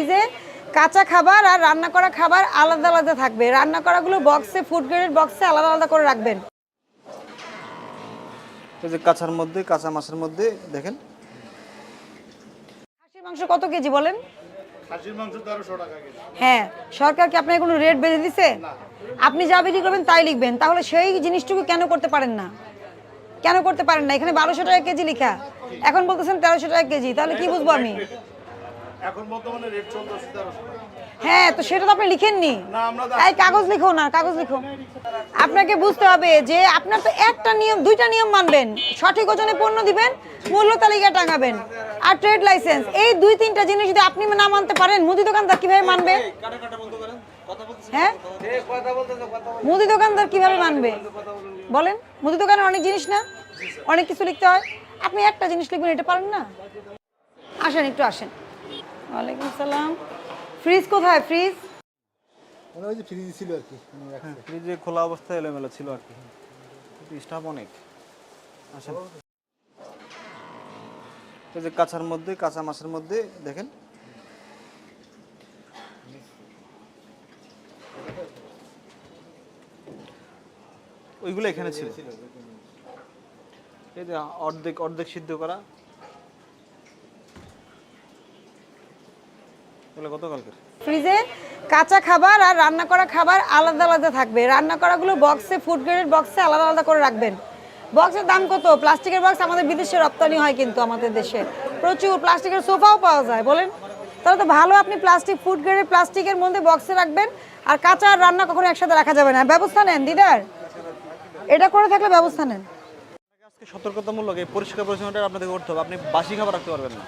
ফ্রিজে কাঁচা খাবার আর রান্না করা খাবার আলাদা আলাদা থাকবে। রান্না করাগুলো বক্সে ফুড গ্রেডের বক্সে আলাদা আলাদা করে রাখবেন। এই যে কাঁচার মধ্যে কাঁচা মাছের মধ্যে দেখেন। খাসির মাংস কত কেজি বলেন? খাসির মাংস তেরোশো টাকা কেজি। হ্যাঁ সরকার কি আপনাকে কোনো রেট বেঁধে দিছে? আপনি যা বিক্রি করবেন তাই লিখবেন তাহলে সেই জিনিসটুকু কেন করতে পারেন না? কেন করতে পারেন না? এখানে বারোশো টাকা কেজি লেখা। এখন বলতেছেন তেরোশো টাকা কেজি তাহলে কি বুঝব আমি? এখন বর্তমানে রেট তেরোশো হ্যাঁ তো সেটা তো আপনি লিখেননি। না, আমরা এই কাগজ লিখো না কাগজ লিখো আপনাকে বুঝতে হবে যে আপনার তো একটা নিয়ম দুইটা নিয়ম মানবেন। সঠিক ওজনে পণ্য দিবেন মূল্য তালিকা টাঙাবেন। আর ট্রেড লাইসেন্স এই দুই তিনটা জিনিস যদি আপনি না মানতে পারেন মুদি দোকানদার কীভাবে মানবে? হ্যাঁ? মুদি দোকানদার কীভাবে মানবে? বলেন মুদি দোকানে অনেক জিনিস না? অনেক কিছু লিখতে হয়। আপনি একটা জিনিস লিখবেন এটা পারেন না? আসেন একটু আসেন। ওয়ালাইকুম আসসালাম। ফ্রিজ কোথায় ফ্রিজ? মানে ওই যে ফ্রিজ ছিল আর কি মানে ফ্রিজে খোলা অবস্থায় এলোমেলো ছিল আর কি। স্টাফ অনেক। আসেন। এই যে কাঁচার মধ্যে কাঁচা মাছের মধ্যে দেখেন। ওইগুলো এখানে ছিল। এই যে অর্ধেক অর্ধেক সিদ্ধ করা। এগুলো ফ্রিজে কাঁচা খাবার আর রান্না করা খাবার আলাদা আলাদা থাকবে। রান্না করাগুলো বক্সে ফুড গ্রেডের বক্সে আলাদা আলাদা করে রাখবেন। বক্সের দাম কত? প্লাস্টিকের বক্স আমাদের বিদেশে রপ্তানি হয় কিন্তু আমাদের দেশে। প্রচুর প্লাস্টিকের সোফাও পাওয়া যায় বলেন। তাহলে তো ভালো আপনি প্লাস্টিক ফুড গ্রেডের প্লাস্টিকের মধ্যে বক্সে রাখবেন আর কাঁচা আর রান্না কখনো একসাথে রাখা যাবে না। ব্যবস্থা নেন দিদার। এটা করে থাকলে ব্যবস্থা নেন। সতর্কতামূলক এই পরিষ্কার পরিচ্ছন্নটা আপনাদের করতে হবে। আপনি বাসি খাবার রাখতে পারবেন না।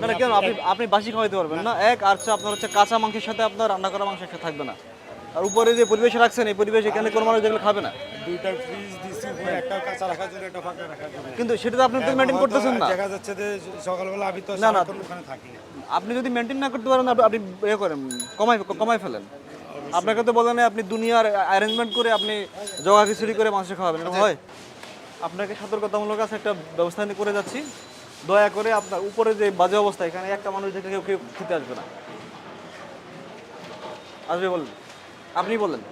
না, কেন? আপনি আপনি বাসি খাওয়াইতে পারবেন না। এক আর আপনার হচ্ছে কাঁচা মাংসের সাথে আপনার রান্না করা মাংস একসাথে থাকবে না। আর উপরে যে পরিবেশে রাখছেন এই পরিবেশ এখানে কোনো মানুষ যেগুলো খাবে না। দুইটা ফ্রিজ দিছি একটা কাঁচা রাখার জন্য একটা ফাঁকা রাখার জন্য। কিন্তু সেটা তো আপনি তো মেনটেন করতেছেন না। দেখা যাচ্ছে যে সকালবেলা আমি তো না, না। ওখানে থাকি। আপনি যদি মেনটেন না করতে পারেন আপনি- আপনি ইয়ে করেন কমাই কমাই ফেলেন। আপনাকে তো বলেন আপনি দুনিয়ার অ্যারেঞ্জমেন্ট করে আপনি জগা খিচুড়ি করে মাংস খাওয়াবেন এরকম হয়? আপনাকে সতর্কতামূলক আছে একটা ব্যবস্থা নিয়ে করে যাচ্ছি। দয়া করে আপনার উপরে যে বাজে অবস্থা, এখানে একটা মানুষ দেখে কেউ কেউ খেতে আসবে না। আসবে বলেন। আপনি বলেন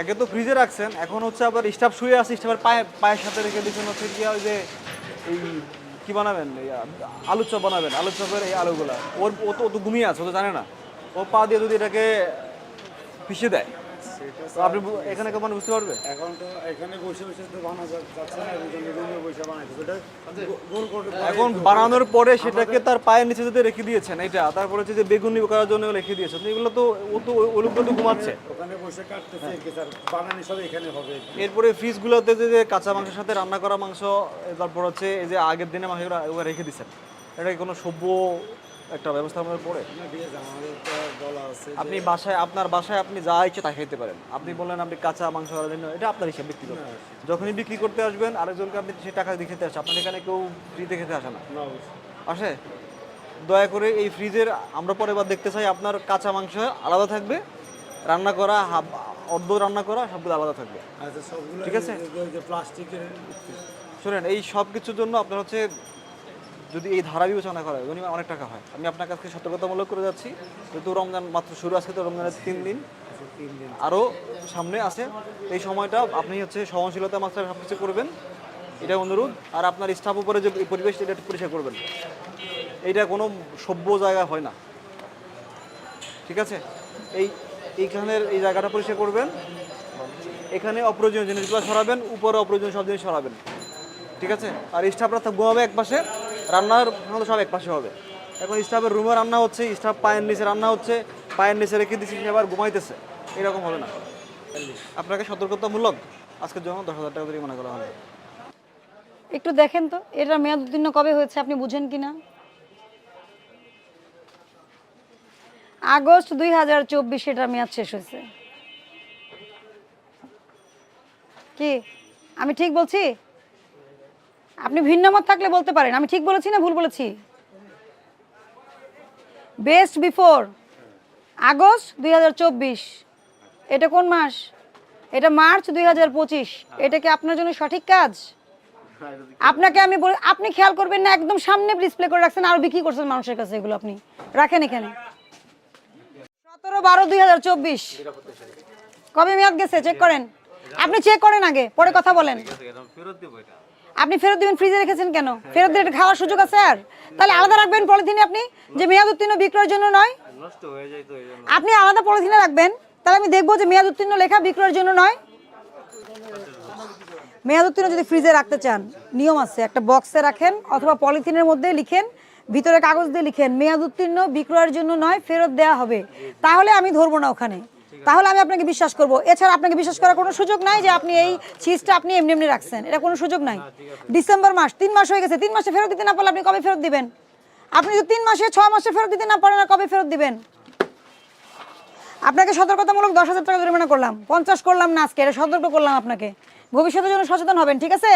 একে তো ফ্রিজে রাখছেন, এখন হচ্ছে আবার স্টাফ শুয়ে আছে স্টাফের পায়ে পায়ের সাথে রেখে দিচ্ছেন হচ্ছে কি ওই যে এই কি বানাবেন আলু চপ বানাবেন, আলু চপের এই আলুগুলা। ওর ও তো ও তো ঘুমিয়ে আছে, ও তো জানে না। ও পা দিয়ে যদি এটাকে পিষে দেয় তো আপনি এখানে কেমন বুঝতে পারবে? এখন তো এখানে বসে বসে তো বানা যাচ্ছে না রুমে বসে বানাইছে। করে এখন বানানোর পরে সেটাকে তার পায়ের নিচে যদি রেখে দিয়েছেন এটা তারপরে হচ্ছে যে বেগুনি করার জন্য রেখে দিয়েছেন। তো এগুলো তো ও তো তো ঘুমাচ্ছে। ওখানে বসে কাটতেছে কি স্যার। বানানি সব এখানে হবে। এরপরে ফ্রিজগুলোতে যে যে কাঁচা মাংসের সাথে রান্না করা মাংস তারপর হচ্ছে এই যে আগের দিনে মাংস রেখে দিচ্ছেন এটা কি কোনো সভ্য একটা ব্যবস্থার মধ্যে পড়ে। না ঠিক আছে আমাদের তো বলা আছে আপনি বাসায় আপনার বাসায় আপনি যা ইচ্ছে তা খেতে পারেন। আপনি বললেন আপনি কাঁচা মাংস করার জন্য এটা আপনার হিসাব ব্যক্তিগত। যখনই বিক্রি করতে আসবেন আরেকজনকে আপনি সে টাকা দিয়ে খেতে আসে। আপনার এখানে কেউ ফ্রিতে খেতে আসে না। আসে? দয়া করে এই ফ্রিজের আমরা পরে বার দেখতে চাই আপনার কাঁচা মাংস আলাদা থাকবে রান্না করা অর্ধ রান্না করা সবগুলো আলাদা থাকবে। আচ্ছা ঠিক আছে? প্লাস্টিকের শুনেন এই সব কিছুর জন্য আপনার হচ্ছে যদি এই ধারা বিবেচনা করা হয় মিনিমাম অনেক টাকা হয়। আমি আপনার কাছে সতর্কতামূলক করে যাচ্ছি। যেহেতু রমজান মাত্র শুরু, আজকে তো রমজানের তিন দিন। আরও সামনে আছে। এই সময়টা আপনি হচ্ছে সহনশীলতা মাত্রায় সব কিছু করবেন। এটা অনুরোধ। আর আপনার স্টাফ উপরে যে পরিবেশ, এটা পরিষ্কার করবেন। এইটা কোনো সভ্য জায়গা হয় না। ঠিক আছে? এই, এইখানের এই জায়গাটা পরিষ্কার করবেন। এখানে অপ্রয়োজনীয় জিনিসগুলো সরাবেন। উপরে অপ্রয়োজনীয় সব জিনিস সরাবেন। ঠিক আছে? আর স্টাফরা তো ঘুমাবে এক পাশে। রান্নার মতো সব এক পাশে হবে। এখন স্টাফের রুমে রান্না হচ্ছে স্টাফ পায়ের নিচে রান্না হচ্ছে, পায়ের নিচে রেখে দিচ্ছি, সে আবার ঘুমাইতেছে। এরকম হবে না। আপনাকে সতর্কতামূলক আজকের জন্য দশ হাজার টাকা জরিমানা করা হবে। একটু দেখেন তো, এটার মেয়াদ উত্তীর্ণ কবে হয়েছে আপনি বুঝেন কিনা? আগস্ট দুই হাজার চব্বিশ এটার মেয়াদ শেষ হয়েছে। কি? আমি ঠিক বলছি? আপনি ভিন্ন মত থাকলে বলতে পারেন। আমি ঠিক বলেছি না ভুল বলেছি? বেস্ট বিফোর আগস্ট দুই হাজার চব্বিশ। এটা কোন মাস? এটা মার্চ দুই হাজার পঁচিশ। এটা কি আপনার জন্য সঠিক কাজ? আপনাকে আমি বলি আপনি খেয়াল করবেন না, একদম সামনে ডিসপ্লে করে রাখছেন, আর বিক্রি করছেন মানুষের কাছে এগুলো আপনি। রাখেন এখানে। সতেরো বারো দুই কবে মেয়াদ গেছে? চেক করেন। আপনি চেক করেন আগে, পরে কথা বলেন। আপনি ফেরত দিবেন ফ্রিজে রেখেছেন কেন? ফেরত দিয়ে খাওয়ার সুযোগ আছে আর? তাহলে আলাদা রাখবেন পলিথিনে আপনি যে মেয়াদ উত্তীর্ণ বিক্রয়ের জন্য নয়। আপনি আলাদা পলিথিনে রাখবেন তাহলে আমি দেখব যে মেয়াদ উত্তীর্ণ লেখা বিক্রয়ের জন্য নয়। মেয়াদ উত্তীর্ণ যদি ফ্রিজে রাখতে চান নিয়ম আছে একটা বক্সে রাখেন অথবা পলিথিনের মধ্যে লিখেন ভিতরে কাগজ দিয়ে লিখেন মেয়াদ উত্তীর্ণ বিক্রয়ের জন্য নয় ফেরত দেওয়া হবে। তাহলে আমি ধরবো না ওখানে। তাহলে আমি আপনাকে বিশ্বাস করব। এছাড়া আপনাকে বিশ্বাস করার কোনো সুযোগ নাই যে আপনি এই চিজটা আপনি এমনি এমনি রাখছেন। এটা কোনো সুযোগ নাই। ডিসেম্বর মাস তিন মাস হয়ে গেছে। তিন মাসে ফেরত দিতে না পারলে আপনি কবে ফেরত দিবেন? আপনি যদি তিন মাসে ছ মাসে ফেরত দিতে না পারেন কবে ফেরত দিবেন? আপনাকে সতর্কতামূলক দশ হাজার টাকা জরিমানা করলাম। পঞ্চাশ করলাম না আজকে এটা সতর্ক করলাম আপনাকে। ভবিষ্যতের জন্য সচেতন হবেন ঠিক আছে?